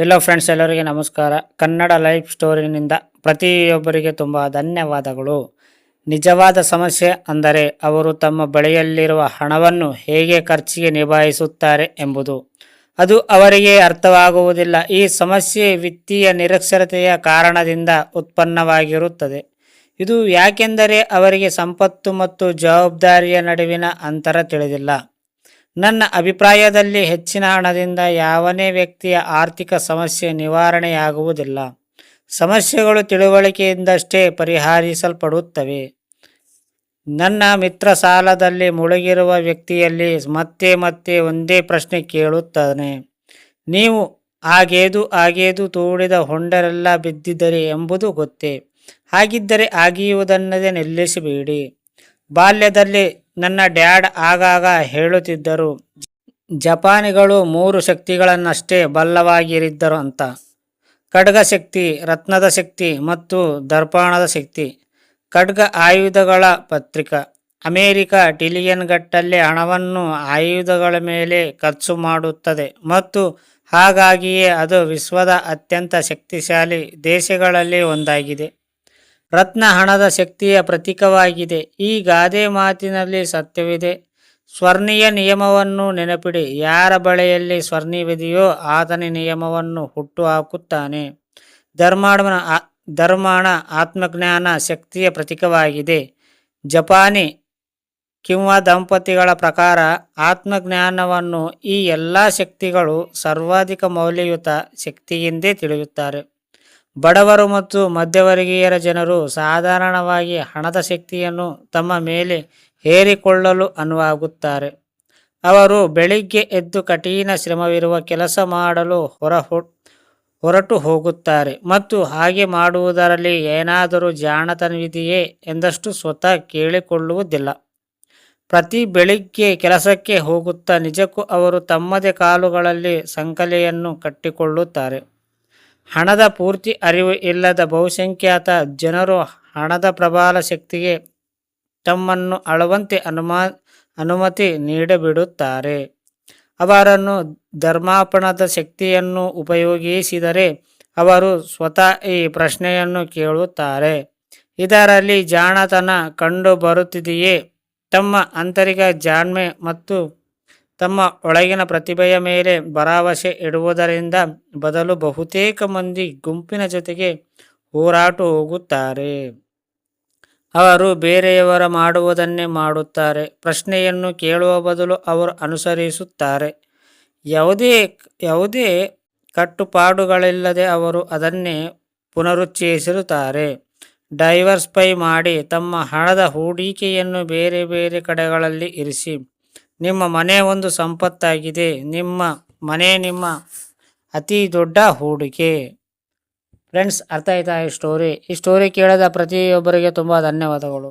Hello friends ಎಲ್ಲರಿಗೆ ನಮಸ್ಕಾರ. Kannada life ಸ್ಟೋರಿನಿಂದ ಪ್ರತಿಯೊಬ್ಬರಿಗೆ ತುಂಬ ಧನ್ಯವಾದಗಳು. ನಿಜವಾದ ಸಮಸ್ಯೆ ಅಂದರೆ ಅವರು ತಮ್ಮ ಬಳಿಯಲ್ಲಿರುವ ಹಣವನ್ನು ಹೇಗೆ ಖರ್ಚಿಗೆ ನಿಭಾಯಿಸುತ್ತಾರೆ ಎಂಬುದು. ಅದು ಅವರಿಗೆ ಅರ್ಥವಾಗುವುದಿಲ್ಲ. ಈ ಸಮಸ್ಯೆ ವಿತ್ತೀಯ ನಿರಕ್ಷರತೆಯ ಕಾರಣದಿಂದ ಉತ್ಪನ್ನವಾಗಿರುತ್ತದೆ. ಇದು ಯಾಕೆಂದರೆ ಅವರಿಗೆ ಸಂಪತ್ತು ಮತ್ತು ಜವಾಬ್ದಾರಿಯ ನಡುವಿನ ಅಂತರ ತಿಳಿದಿಲ್ಲ. ನನ್ನ ಅಭಿಪ್ರಾಯದಲ್ಲಿ ಹೆಚ್ಚಿನ ಹಣದಿಂದ ಯಾವನೇ ವ್ಯಕ್ತಿಯ ಆರ್ಥಿಕ ಸಮಸ್ಯೆ ನಿವಾರಣೆಯಾಗುವುದಿಲ್ಲ. ಸಮಸ್ಯೆಗಳು ತಿಳುವಳಿಕೆಯಿಂದಷ್ಟೇ ಪರಿಹರಿಸಲ್ಪಡುತ್ತವೆ. ನನ್ನ ಮಿತ್ರ ಸಾಲದಲ್ಲಿ ಮುಳುಗಿರುವ ವ್ಯಕ್ತಿಯಲ್ಲಿ ಮತ್ತೆ ಮತ್ತೆ ಒಂದೇ ಪ್ರಶ್ನೆ ಕೇಳುತ್ತಾನೆ. ನೀವು ಆಗೇದು ಆಗೇದು ತೋಡಿದ ಹೊಂಡರೆಲ್ಲ ಬಿದ್ದಿದ್ದರೆ ಎಂಬುದು ಗೊತ್ತೇ. ಹಾಗಿದ್ದರೆ ಆಗಿಯುವುದನ್ನದೇ ನಿಲ್ಲಿಸಬೇಡಿ. ಬಾಲ್ಯದಲ್ಲಿ ನನ್ನ ಡ್ಯಾಡ್ ಆಗಾಗ ಹೇಳುತ್ತಿದ್ದರು, ಜಪಾನಿಗಳು ಮೂರು ಶಕ್ತಿಗಳನ್ನಷ್ಟೇ ಬಲ್ಲವಾಗಿರಿದ್ದರು ಅಂತ. ಖಡ್ಗ ಶಕ್ತಿ, ರತ್ನದ ಶಕ್ತಿ ಮತ್ತು ದರ್ಪಣದ ಶಕ್ತಿ. ಖಡ್ಗ ಆಯುಧಗಳ ಪತ್ರಿಕಾ. ಅಮೇರಿಕ ಟಿಲಿಯನ್ ಗಟ್ಟಲೆ ಹಣವನ್ನು ಆಯುಧಗಳ ಮೇಲೆ ಖರ್ಚು ಮಾಡುತ್ತದೆ ಮತ್ತು ಹಾಗಾಗಿಯೇ ಅದು ವಿಶ್ವದ ಅತ್ಯಂತ ಶಕ್ತಿಶಾಲಿ ದೇಶಗಳಲ್ಲಿ ಒಂದಾಗಿದೆ. ರತ್ನ ಹಣದ ಶಕ್ತಿಯ ಪ್ರತೀಕವಾಗಿದೆ. ಈ ಗಾದೆ ಮಾತಿನಲ್ಲಿ ಸತ್ಯವಿದೆ. ಸ್ವರ್ಣೀಯ ನಿಯಮವನ್ನು ನೆನಪಿಡಿ. ಯಾರ ಬಳೆಯಲ್ಲಿ ಸ್ವರ್ಣಿವಿದೆಯೋ ಆತನ ನಿಯಮವನ್ನು ಹುಟ್ಟು ಹಾಕುತ್ತಾನೆ ಧರ್ಮಾಣ ಧರ್ಮಾಣ ಆತ್ಮಜ್ಞಾನ ಶಕ್ತಿಯ ಪ್ರತೀಕವಾಗಿದೆ. ಜಪಾನಿ ಕಿಂವ ದಂಪತಿಗಳ ಪ್ರಕಾರ ಆತ್ಮಜ್ಞಾನವನ್ನು ಈ ಎಲ್ಲ ಶಕ್ತಿಗಳು ಸರ್ವಾಧಿಕ ಮೌಲ್ಯಯುತ ಶಕ್ತಿಯೆಂದೇ ತಿಳಿಯುತ್ತಾರೆ. ಬಡವರು ಮತ್ತು ಮಧ್ಯವರ್ಗೀಯರ ಜನರು ಸಾಧಾರಣವಾಗಿ ಹಣದ ಶಕ್ತಿಯನ್ನು ತಮ್ಮ ಮೇಲೆ ಹೇರಿಕೊಳ್ಳಲು ಅನುವಾಗುತ್ತಾರೆ. ಅವರು ಬೆಳಿಗ್ಗೆ ಎದ್ದು ಕಠಿಣ ಶ್ರಮವಿರುವ ಕೆಲಸ ಮಾಡಲು ಹೊರ ಹೊರಟು ಹೋಗುತ್ತಾರೆ ಮತ್ತು ಹಾಗೆ ಮಾಡುವುದರಲ್ಲಿ ಏನಾದರೂ ಜಾಣತನವಿದೆಯೇ ಎಂದಷ್ಟು ಸ್ವತಃ ಕೇಳಿಕೊಳ್ಳುವುದಿಲ್ಲ. ಪ್ರತಿ ಬೆಳಿಗ್ಗೆ ಕೆಲಸಕ್ಕೆ ಹೋಗುತ್ತಾ ನಿಜಕ್ಕೂ ಅವರು ತಮ್ಮದೇ ಕಾಲುಗಳಲ್ಲಿ ಸಂಕಲೆಯನ್ನು ಕಟ್ಟಿಕೊಳ್ಳುತ್ತಾರೆ. ಹಣದ ಪೂರ್ತಿ ಅರಿವು ಇಲ್ಲದ ಬಹುಸಂಖ್ಯಾತ ಜನರು ಹಣದ ಪ್ರಬಲ ಶಕ್ತಿಗೆ ತಮ್ಮನ್ನು ಅಳುವಂತೆ ಅನುಮಾ, ಅನುಮತಿ ನೀಡಿಬಿಡುತ್ತಾರೆ. ಅವರನ್ನು ಧರ್ಮಾಪಣದ ಶಕ್ತಿಯನ್ನು ಉಪಯೋಗಿಸಿದರೆ ಅವರು ಸ್ವತಃ ಈ ಪ್ರಶ್ನೆಯನ್ನು ಕೇಳುತ್ತಾರೆ. ಇದರಲ್ಲಿ ಜಾಣತನ ಕಂಡು ಬರುತ್ತಿದೆಯೇ ತಮ್ಮ ಆಂತರಿಕ ಜಾಣ್ಮೆ ಮತ್ತು ತಮ್ಮ ಒಳಗಿನ ಪ್ರತಿಭೆಯ ಮೇಲೆ ಭರವಸೆ ಇಡುವುದರಿಂದ ಬದಲು ಬಹುತೇಕ ಮಂದಿ ಗುಂಪಿನ ಜೊತೆಗೆ ಹೋರಾಟ ಹೋಗುತ್ತಾರೆ. ಅವರು ಬೇರೆಯವರ ಮಾಡುವುದನ್ನೇ ಮಾಡುತ್ತಾರೆ. ಪ್ರಶ್ನೆಯನ್ನು ಕೇಳುವ ಬದಲು ಅವರು ಅನುಸರಿಸುತ್ತಾರೆ. ಯಾವುದೇ ಯಾವುದೇ ಕಟ್ಟುಪಾಡುಗಳಿಲ್ಲದೆ ಅವರು ಅದನ್ನೇ ಪುನರುಚ್ಚರಿಸುತ್ತಾರೆ ಡೈವರ್ಸ್ಫೈ ಮಾಡಿ ತಮ್ಮ ಹಣದ ಹೂಡಿಕೆಯನ್ನು ಬೇರೆ ಬೇರೆ ಕಡೆಗಳಲ್ಲಿ ಇರಿಸಿ ನಿಮ್ಮ ಮನೆ ಒಂದು ಸಂಪತ್ತಾಗಿದೆ. ನಿಮ್ಮ ಮನೆ ನಿಮ್ಮ ಅತಿ ದೊಡ್ಡ ಹೂಡಿಕೆ. ಫ್ರೆಂಡ್ಸ್, ಅರ್ಥ ಆಯ್ತಾ ಈ ಸ್ಟೋರಿ ಈ ಸ್ಟೋರಿ ಕೇಳಿದ ಪ್ರತಿಯೊಬ್ಬರಿಗೆ ತುಂಬ ಧನ್ಯವಾದಗಳು.